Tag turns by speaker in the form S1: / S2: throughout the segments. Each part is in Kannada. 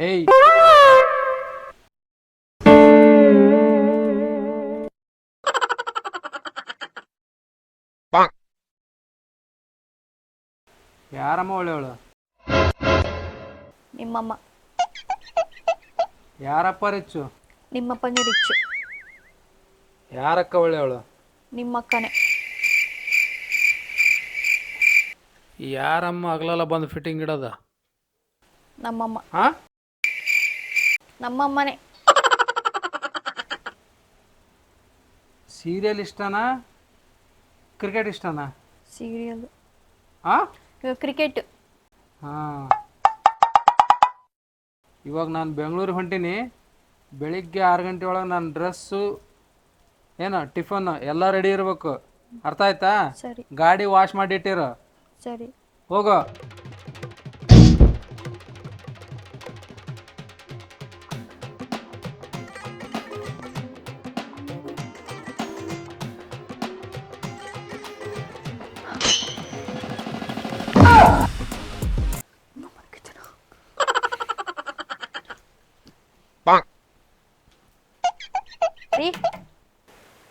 S1: ಹೇಯ್ ಯಾರಮ್ಮ ಒಳ್ಳೆಯವಳು?
S2: ನಿಮ್ಮಮ್ಮ.
S1: ಯಾರಪ್ಪ ರಿಚ್ಚು?
S2: ನಿಮ್ಮಪ್ಪನೇ ರಿಚ್ಚು.
S1: ಯಾರಕ್ಕ ಒಳ್ಳೆಯವಳು?
S2: ನಿಮ್ಮಕ್ಕನೇ.
S1: ಯಾರಮ್ಮ ಹಗಲೆಲ್ಲ ಬಂದು ಫಿಟ್ಟಿಂಗ್ ಇಡೋದ?
S2: ನಮ್ಮಮ್ಮ.
S1: ಹಾ
S2: ನಮ್ಮಮ್ಮನೇ.
S1: ಸೀರಿಯಲ್ ಇಷ್ಟನಾ? ಕ್ರಿಕೆಟ್ ಇಷ್ಟನಾ?
S2: ಸೀರಿಯಲ್.
S1: ಹಾ
S2: ಕ್ರಿಕೆಟ್.
S1: ಹಾಂ. ಇವಾಗ ನಾನು ಬೆಂಗಳೂರಿಗೆ ಹೊಂಟೀನಿ. ಬೆಳಿಗ್ಗೆ ಆರು ಗಂಟೆ ಒಳಗೆ ನನ್ನ ಡ್ರೆಸ್ಸು ಏನು ಟಿಫನ್ ಎಲ್ಲ ರೆಡಿ ಇರಬೇಕು. ಅರ್ಥ ಆಯ್ತಾ?
S2: ಸರಿ.
S1: ಗಾಡಿ ವಾಶ್ ಮಾಡಿ ಇಟ್ಟಿರು.
S2: ಸರಿ.
S1: ಹೋಗೋ.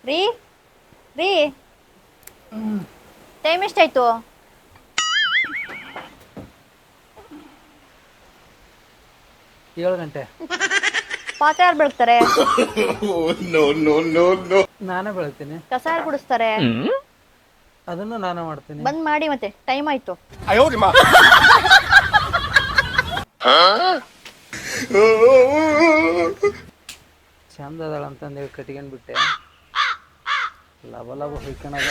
S2: ರೀ ರೀ ಟೈಮ್ ಎಷ್ಟಾಯ್ತು
S1: ಏಳು ಗಂಟೆ.
S2: ಪಾತ್ರೆ ಯಾರು ಬೆಳಗ್ತಾರೆ?
S1: ನಾನೇ ಬೆಳಿತೀನಿ
S2: ಕಸ ಯಾರು ಗುಡಿಸ್ತಾರೆ
S1: ಅದನ್ನು ನಾನೇ ಮಾಡ್ತೀನಿ.
S2: ಬಂದ್ ಮಾಡಿ ಮತ್ತೆ ಟೈಮ್ ಆಯ್ತು.
S1: ಚಂದ ಅದಾಳ ಅಂತಂದೇಳಿ ಕಟ್ಕೊಂಡ್ ಬಿಟ್ಟೆ ಲವ ಲವ ಹೊಯ್ಕೊಳದ